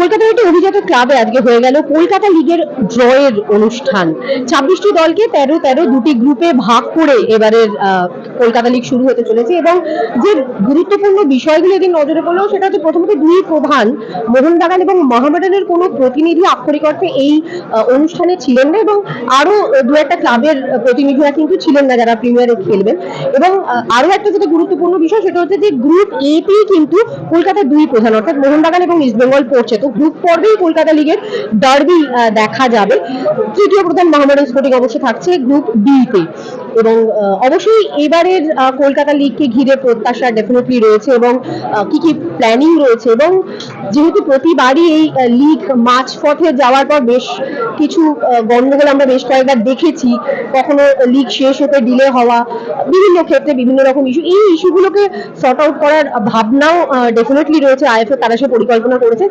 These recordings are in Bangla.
কলকাতার একটি অভিজাত ক্লাবে আজকে হয়ে গেল কলকাতা লিগের ড্রয়ের অনুষ্ঠান। ছাব্বিশটি দলকে তেরো তেরো দুটি গ্রুপে ভাগ করে এবারের কলকাতা লিগ শুরু হতে চলেছে এবং যে গুরুত্বপূর্ণ বিষয়গুলো এদিন নজরে পড়ল সেটা হচ্ছে প্রথমত দুই প্রধান মোহনবাগান এবং মহামেডানের কোনো প্রতিনিধি আক্ষরিক অর্থে এই অনুষ্ঠানে ছিলেন না এবং আরও দু একটা ক্লাবের প্রতিনিধিরা কিন্তু ছিলেন না যারা প্রিমিয়ারে খেলবেন। এবং আরও একটা যেটা গুরুত্বপূর্ণ বিষয় সেটা হচ্ছে যে গ্রুপ এ তেই কিন্তু কলকাতার দুই প্রধান, অর্থাৎ মোহনবাগান এবং ইস্টবেঙ্গল পড়ছে। তো গ্রুপ পর্বেই কলকাতা লিগের ডার্বি দেখা যাবে। তৃতীয় প্রধান মহামারী স্পোর্টিং অবশ্য থাকছে গ্রুপ বি তে। এবং অবশ্যই এবারের কলকাতা লিগকে ঘিরে প্রত্যাশা ডেফিনেটলি রয়েছে এবং কি কি প্ল্যানিং রয়েছে এবং যেহেতু প্রতিবারই এই লিগ মাঝ পথে যাওয়ার পর বেশ কিছু গন্ডগোল আমরা বেশ কয়েকবার দেখেছি, কখনো লিগ শেষ হতে ডিলে হওয়া, বিভিন্ন ক্ষেত্রে বিভিন্ন রকম ইস্যু এই ইস্যুগুলোকে সর্ট আউট করার ভাবনাও ডেফিনেটলি রয়েছে, আইএফএ তারা সে পরিকল্পনা করেছে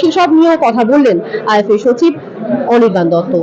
সেসব নিয়েও কথা বললেন আইএফএ সচিব অনির্বাণ দত্ত।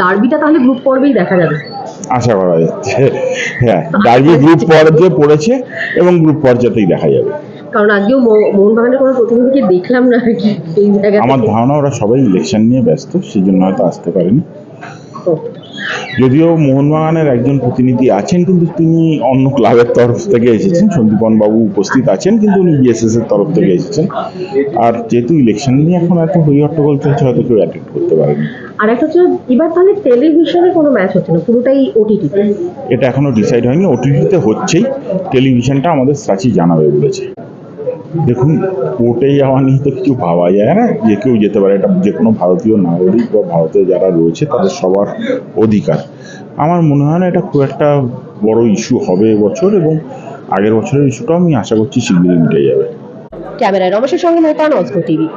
ডার্বিটা তাহলে গ্রুপ পর্বেই দেখা যাবে। আশা করা যাচ্ছে হ্যাঁ ডার্বি গ্রুপ পর্যায়ে পড়েছে এবং গ্রুপ পর্যায়েতেই দেখা যাবে। কারণ আজকেও মন মোহনবাগানের কোনো প্রতিনিধিকে দেখলাম না কি এই জায়গা আমার ধারণা ওরা সবাই ইলেকশন নিয়ে ব্যস্ত সেই জন্য হয়তো আসতে পারেনি। যদিও মোহনবাগানের একজন প্রতিনিধি আছেন কিন্তু তিনি অন্য ক্লাবের তরফ থেকে এসেছেন। সন্দীপন বাবু উপস্থিত আছেন কিন্তু উনি বিএসএস এর তরফ থেকে এসেছেন। আর যেহেতু ইলেকশন নিয়ে এখন এত হই হট্টগোল চলছে হয়তো কেউ অ্যাটেন্ড করতে পারেনি। আর একটা হচ্ছে এবার তাহলে টেলিভিশনে কোনো ম্যাচ হচ্ছে না পুরোটাই ওটিটি এটা এখনও ডিসাইড হয়নি ওটিটিতে হচ্ছেই। টেলিভিশনটা আমাদের সাচি জানাবে বলেছে। দেখুন, কোর্টে যাওয়া নিয়ে তো কিছু ভাবা যায় না। যে কেউ যেতে পারে, এটা যে কোনো ভারতীয় নাগরিক বা ভারতে যারা রয়েছে, তাদের সবার অধিকার। আমার মনে হয় না এটা খুব একটা বড় ইস্যু হবে এবছর এবং আগের বছরের ইস্যুটাও আমি আশা করছি শীঘ্রই মিটে যাবে। ক্যামেরায় রমেশের সঙ্গে নয় টিভি।